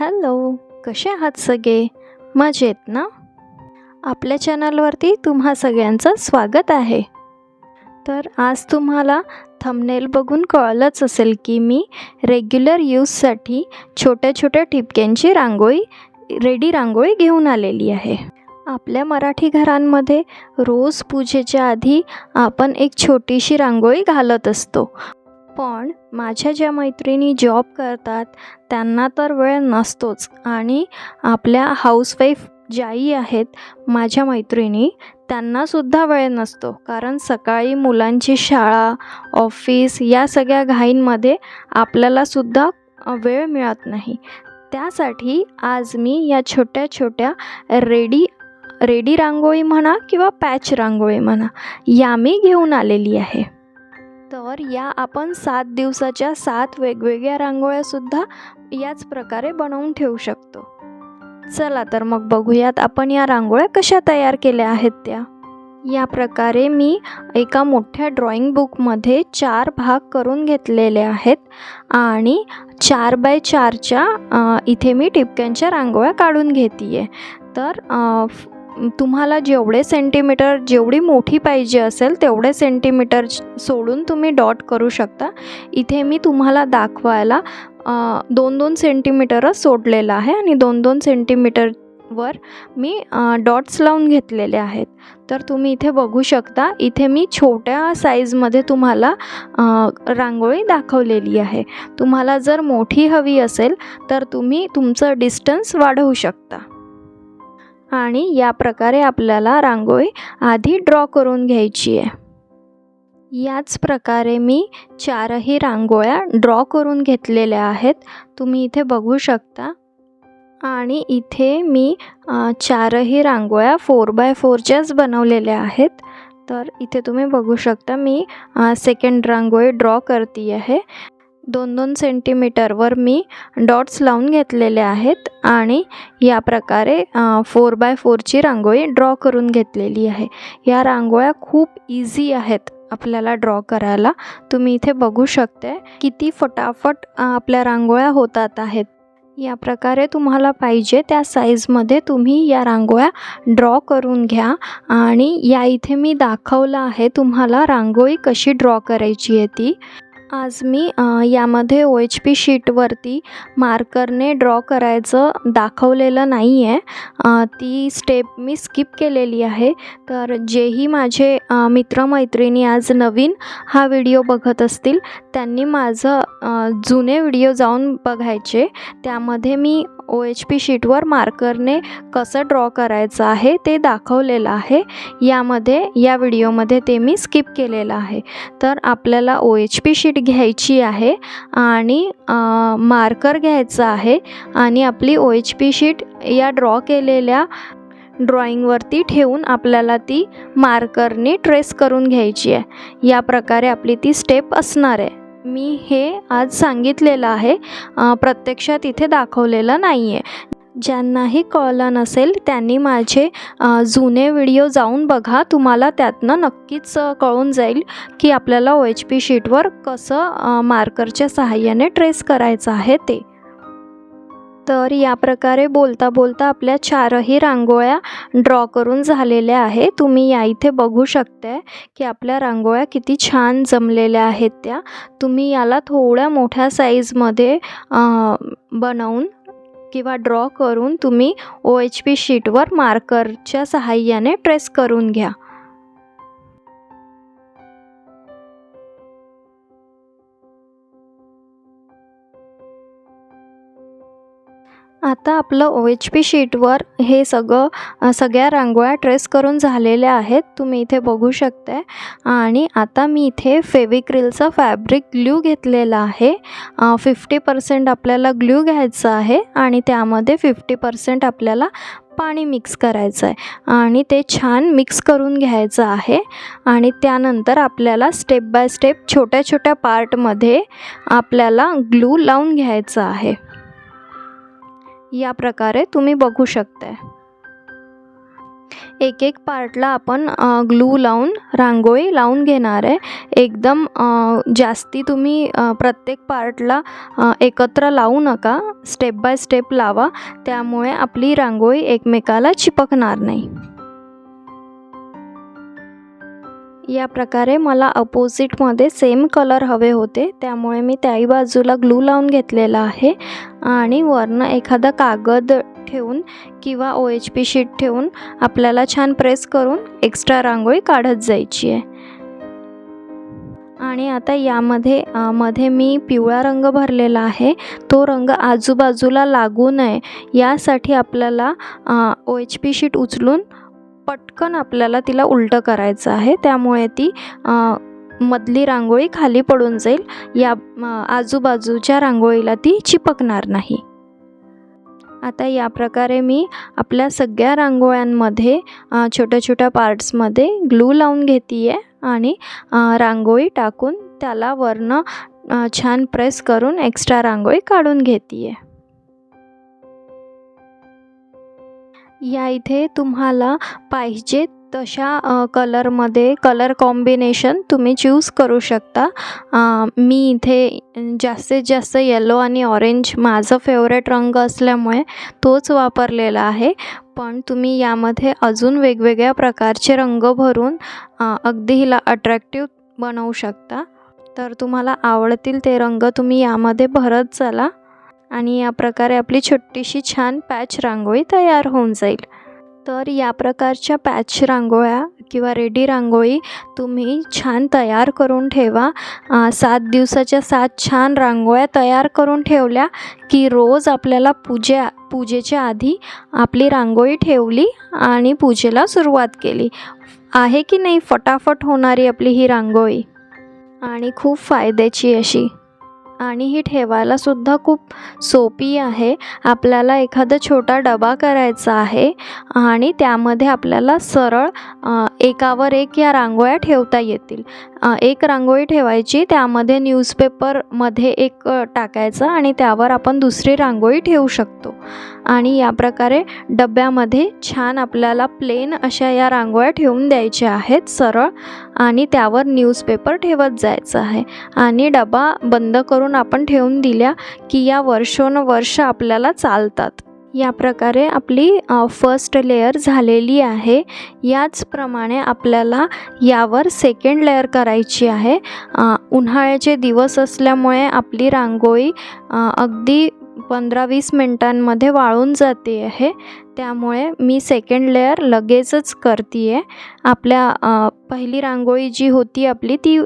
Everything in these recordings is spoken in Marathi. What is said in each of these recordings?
हॅलो कसे आहात सगळे? मजेत ना? आपल्या चॅनलवरती तुम्हा सगळ्यांचं स्वागत आहे. तर आज तुम्हाला थंबनेल बघून कळलंच असेल की मी रेग्युलर यूजसाठी छोट्या छोट्या ठिपक्यांची रांगोळी रेडी रांगोळी घेऊन आलेली आहे. आपल्या मराठी घरांमध्ये रोज पूजेच्या आधी आपण एक छोटीशी रांगोळी घालत असतो. पण माझ्या ज्या मैत्रिणी जॉब करतात त्यांना तर वेळ नसतोच. आणि आपल्या हाऊसवाईफ ज्याही आहेत माझ्या मैत्रिणी त्यांनासुद्धा वेळ नसतो. कारण सकाळी मुलांची शाळा ऑफिस या सगळ्या घाईंमध्ये आपल्यालासुद्धा वेळ मिळत नाही. त्यासाठी आज मी या छोट्या छोट्या रेडी रेडी रांगोळी म्हणा किंवा पॅच रांगोळी म्हणा या मी घेऊन आलेली आहे. तर या आपण सात दिवसाच्या सात वेगवेगळ्या रांगोळ्यासुद्धा याच प्रकारे बनवून ठेवू शकतो. चला तर मग बघूयात आपण या रांगोळ्या कशा तयार केल्या आहेत त्या. या प्रकारे मी एका मोठ्या ड्रॉइंग बुकमध्ये चार भाग करून घेतलेले आहेत आणि चार बाय चारच्या इथे मी टिपक्यांच्या रांगोळ्या काढून घेते आहे तर तुम्हाला जेवढे सेंटीमीटर जेवढी मोठी पाहिजे असेल तेवढे सेंटीमीटर सोडून तुम्ही डॉट करू शकता. इथे मी तुम्हाला दाखवायला दोन दोन सेंटीमीटरच सोडलेलं आहे आणि दोन दोन सेंटीमीटरवर मी डॉट्स लावून घेतलेले आहेत. तर तुम्ही इथे बघू शकता इथे मी छोट्या साईजमध्ये तुम्हाला रांगोळी दाखवलेली आहे. तुम्हाला जर मोठी हवी असेल तर तुम्ही तुमचं डिस्टन्स वाढवू शकता. आणि या प्रकारे आपल्याला रांगोळी आधी ड्रॉ करून घ्यायची आहे. याच प्रकारे मी चारही रांगोळ्या ड्रॉ करून घेतलेल्या आहेत. तुम्ही इथे बघू शकता. आणि इथे मी चारही रांगोळ्या फोर बाय फोरच्याच बनवलेल्या आहेत. तर इथे तुम्ही बघू शकता मी सेकंड रांगोळी ड्रॉ करते आहे दोन दोन सेंटीमीटरवर मी डॉट्स लावून घेतलेले आहेत आणि या प्रकारे फोर बाय फोरची रांगोळी ड्रॉ करून घेतलेली आहे. या रांगोळ्या खूप इझी आहेत आपल्याला ड्रॉ करायला. तुम्ही इथे बघू शकते किती फटाफट आपल्या रांगोळ्या होतात आहेत. या प्रकारे तुम्हाला पाहिजे त्या साईजमध्ये तुम्ही या रांगोळ्या ड्रॉ करून घ्या आणि या इथे मी दाखवलं आहे तुम्हाला रांगोळी कशी ड्रॉ करायची आहे ती. आज मी यामध्ये ओ एच पी शीटवरती मार्करने ड्रॉ करायचं दाखवलेलं नाही आहे ती स्टेप मी स्किप केलेली आहे. तर जेही माझे मित्रमैत्रिणी आज नवीन हा व्हिडिओ बघत असतील त्यांनी माझं जुने व्हिडिओ जाऊन बघायचे. त्यामध्ये मी ओ एच पी शीटवर मार्करने कसं ड्रॉ करायचं आहे ते दाखवलेलं आहे. यामध्ये या व्हिडिओमध्ये ते मी स्किप केलेलं आहे. तर आपल्याला ओ एच पी शीट घ्यायची आहे आणि मार्कर घ्यायचं आहे आणि आपली ओ एच पी शीट या ड्रॉ केलेल्या ड्रॉइंगवरती ठेवून आपल्याला ती मार्करने ट्रेस करून घ्यायची आहे. या प्रकारे आपली ती स्टेप असणार आहे. मी हे आज सांगितलेलं आहे. प्रत्यक्षात इथे दाखवलेलं नाही आहे ज्यांनाही कळलं नसेल त्यांनी माझे जुने व्हिडिओ जाऊन बघा. तुम्हाला त्यातनं नक्कीच कळून जाईल की आपल्याला ओ एच पी शीटवर कसं मार्करच्या सहाय्याने ट्रेस करायचं आहे ते. तर या प्रकारे बोलता बोलता आपल्या चारही रांगोळ्या ड्रॉ करून झालेल्या आहे तुम्ही या इथे बघू शकताय की आपल्या रांगोळ्या किती छान जमलेल्या आहेत त्या. तुम्ही याला थोड्या मोठ्या साईजमध्ये बनवून किंवा ड्रॉ करून तुम्ही ओ एच पी शीटवर मार्करच्या सहाय्याने ट्रेस करून घ्या. आता आपलं ओ एच पी शीटवर हे सगळं सगळ्या रांगोळ्या ट्रेस करून झालेल्या आहेत. तुम्ही इथे बघू शकताय. आणि आता मी इथे फेविक्रिलचा फॅब्रिक ग्ल्यू घेतलेला आहे. फिफ्टी पर्सेंट आपल्याला ग्ल्यू घ्यायचं आहे आणि त्यामध्ये फिफ्टी पर्सेंट आपल्याला पाणी मिक्स करायचं आहे. आणि ते छान मिक्स करून घ्यायचं आहे. आणि त्यानंतर आपल्याला स्टेप बाय स्टेप छोट्या छोट्या पार्टमध्ये आपल्याला ग्लू लावून घ्यायचं आहे. या प्रकारे तुम्ही बघू शकताय. एक एक पार्टला आपण ग्लू लावून रांगोळी लावून घेणार आहे. एकदम जास्ती तुम्ही प्रत्येक पार्टला एकत्र लावू नका. स्टेप बाय स्टेप लावा. त्यामुळे आपली रांगोळी एकमेकाला चिपकणार नाही. या प्रकारे मला अपोजिटमध्ये सेम कलर हवे होते. त्यामुळे मी त्याही बाजूला ग्लू लावून घेतलेला आहे. आणि वरनं एखादा कागद ठेवून किंवा ओ एच पी शीट ठेवून आपल्याला छान प्रेस करून एक्स्ट्रा रांगोळी काढत जायची आहे. आणि आता यामध्ये मध्ये मी पिवळा रंग भरलेला आहे. तो रंग आजूबाजूला लागू नये. यासाठी आपल्याला ओ एच पी शीट उचलून पटकन आपल्याला तिला उलटं करायचं आहे. त्यामुळे ती मधली रांगोळी खाली पडून जाईल. या आजूबाजूच्या रांगोळीला ती चिपकणार नाही. आता या प्रकारे मी आपल्या सगळ्या रांगोळ्यांमध्ये छोट्या छोट्या पार्ट्समध्ये ग्लू लावून घेते आहे आणि रांगोळी टाकून त्याला वरनं छान प्रेस करून एक्स्ट्रा रांगोळी काढून घेते आहे या इथे तुम्हाला पाहिजे तशा कलरमध्ये कलर कॉम्बिनेशन तुम्ही चूज करू शकता. मी इथे जास्तीत जास्त येलो आणि ऑरेंज माझं फेवरेट रंग असल्यामुळे तोच वापरलेला आहे. पण तुम्ही यामध्ये अजून वेगवेगळ्या प्रकारचे रंग भरून अगदी हिला अट्रॅक्टिव्ह बनवू शकता. तर तुम्हाला आवडतील ते रंग तुम्ही यामध्ये भरत चला. आणि या प्रकारे आपली छोटीशी छान पॅच रांगोळी तयार होऊन जाईल. तर या प्रकारच्या पॅच रांगोळ्या किंवा रेडी रांगोळी तुम्ही छान तयार करून ठेवा. सात दिवसाच्या सात छान रांगोळ्या तयार करून ठेवल्या की रोज आपल्याला पूजे पूजेच्या आधी आपली रांगोळी ठेवली आणि पूजेला सुरुवात केली. आहे की नाही फटाफट होणारी आपली ही रांगोळी? आणि खूप फायद्याची अशी. आणि ही ठेवायला सुद्धा खूप सोपी आहे. आपल्याला एखादा छोटा डबा करायचा आहे आणि त्यामध्ये आपल्याला सरळ एकावर एक या रांगोळ्या ठेवता येतील. एक रांगोळी ठेवायची त्यामध्ये न्यूजपेपरमध्ये एक टाकायचं आणि त्यावर आपण दुसरी रांगोळी ठेवू शकतो. आणि या प्रकारे डब्यामध्ये छान आपल्याला प्लेन अशा या रांगोळ्या ठेवून द्यायच्या आहेत सरळ. आणि त्यावर न्यूजपेपर ठेवत जायचं आहे. आणि डबा बंद करून आपण ठेवून दिल्या की या वर्षोनवर्ष आपल्याला चालतात. या प्रकारे आपली फर्स्ट लेअर झालेली आहे. याचप्रमाणे आपल्याला यावर सेकंड लेअर करायची आहे. उन्हाळ्याचे दिवस असल्यामुळे आपली रांगोळी अगदी पंधरा वीस मिनटांमध्ये वाळून जाते आहे त्यामुळे मी सेकंड लेअर लगेचच करते आहे आपल्या पहिली रांगोळी जी होती आपली ती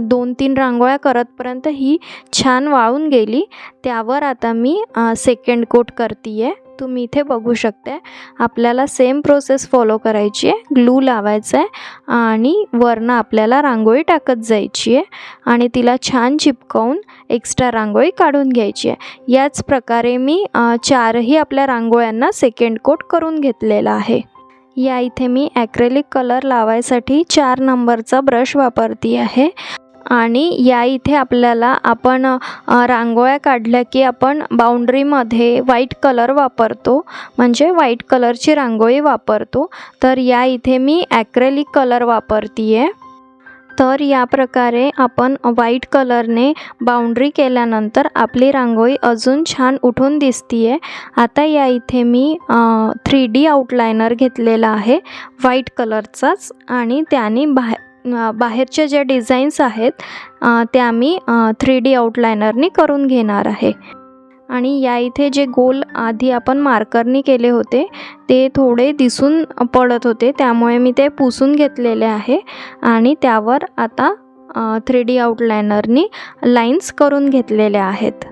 दोन तीन रांगोळ्या करतपर्यंत ही छान वाळून गेली. त्यावर आता मी सेकंड कोट करते आहे तुम्ही इथे बघू शकते आपल्याला सेम प्रोसेस फॉलो करायची आहे ग्लू लावायचा आहे आणि वरनं आपल्याला रांगोळी टाकत जायची आहे आणि तिला छान चिपकवून एक्स्ट्रा रांगोळी काढून घ्यायची आहे याच प्रकारे मी चारही आपल्या रांगोळ्यांना सेकंड कोट करून घेतलेला आहे. या इथे मी ॲक्रेलिक कलर लावायसाठी चार नंबरचा ब्रश वापरती आहे आणि या इथे आपल्याला आपण रांगोळ्या काढल्या की आपण बाउंड्रीमध्ये व्हाईट कलर वापरतो. म्हणजे व्हाईट कलरची रांगोळी वापरतो. तर या इथे मी ॲक्रेलिक कलर वापरते आहे तर या प्रकारे आपण व्हाईट कलरने बाउंड्री केल्यानंतर आपली रांगोळी अजून छान उठून दिसतीये. आहे आता या इथे मी थ्री डी आउटलायनर घेतलेला आहे. व्हाईट कलरचाच आणि त्याने बाहेर बाहेरच्या ज्या डिझाईन्स आहेत त्या आम्ही थ्री डी आउटलायनरनी करून घेणार आहे. आणि या इथे जे गोल आधी आपण मार्करनी केले होते ते थोडे दिसून पडत होते त्यामुळे मी ते पुसून घेतलेले आहे. आणि त्यावर आता थ्री डी आउटलायनरनी लाईन्स करून घेतलेल्या आहेत.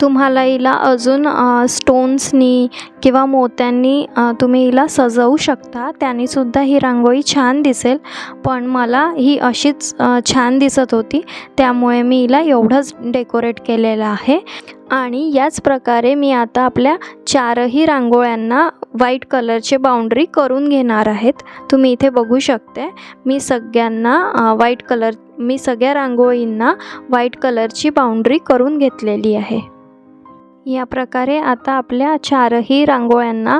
तुम्हाला हिला अजून स्टोन्सनी किंवा मोत्यांनी तुम्ही हिला सजवू शकता. त्यानीसुद्धा ही रांगोळी छान दिसेल. पण मला ही अशीच छान दिसत होती. त्यामुळे मी हिला एवढंच डेकोरेट केलेलं आहे. आणि याच प्रकारे मी आता आपल्या चारही रांगोळ्यांना व्हाईट कलरचे बाउंड्री करून घेणार आहेत. तुम्ही इथे बघू शकते. मी सगळ्यांना व्हाईट कलर मी सगळ्या रांगोळींना व्हाईट कलरची बाउंड्री करून घेतलेली आहे. या प्रकारे आता आपल्या चारही रांगोळ्यांना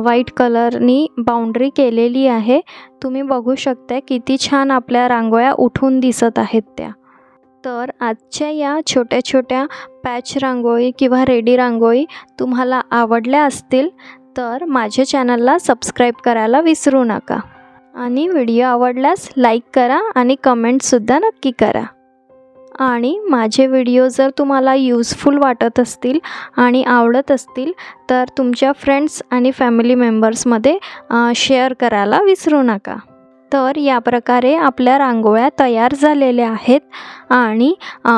व्हाईट कलरनी बाउंड्री केलेली आहे. तुम्ही बघू शकता किती छान आपल्या रांगोळ्या उठून दिसत आहेत त्या. तर आजच्या या छोट्या छोट्या पॅच रांगोळी किंवा रेडी रांगोळी तुम्हाला आवडल्या असतील तर माझ्या चॅनलला सबस्क्राईब करायला विसरू नका. आणि व्हिडिओ आवडल्यास लाईक करा आणि कमेंटसुद्धा नक्की करा. आणि माझे व्हिडिओ जर तुम्हाला यूजफुल वाटत असतील आणि आवडत असतील तर तुमच्या फ्रेंड्स आणि फॅमिली मेंबर्समध्ये शेअर करायला विसरू नका. तर या प्रकारे आपल्या रांगोळ्या तयार झालेल्या आहेत आणि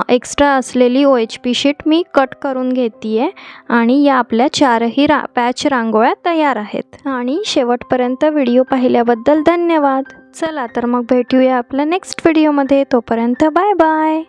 एक्स्ट्रा असलेली ओ एच पी शीट मी कट करून घेते आहे आणि या आपल्या चारही रा पॅच रांगोळ्या तयार आहेत. आणि शेवटपर्यंत व्हिडिओ पाहिल्याबद्दल धन्यवाद. चला तर मग भेटूया आपल्या नेक्स्ट व्हिडिओमध्ये तोपर्यंत बाय बाय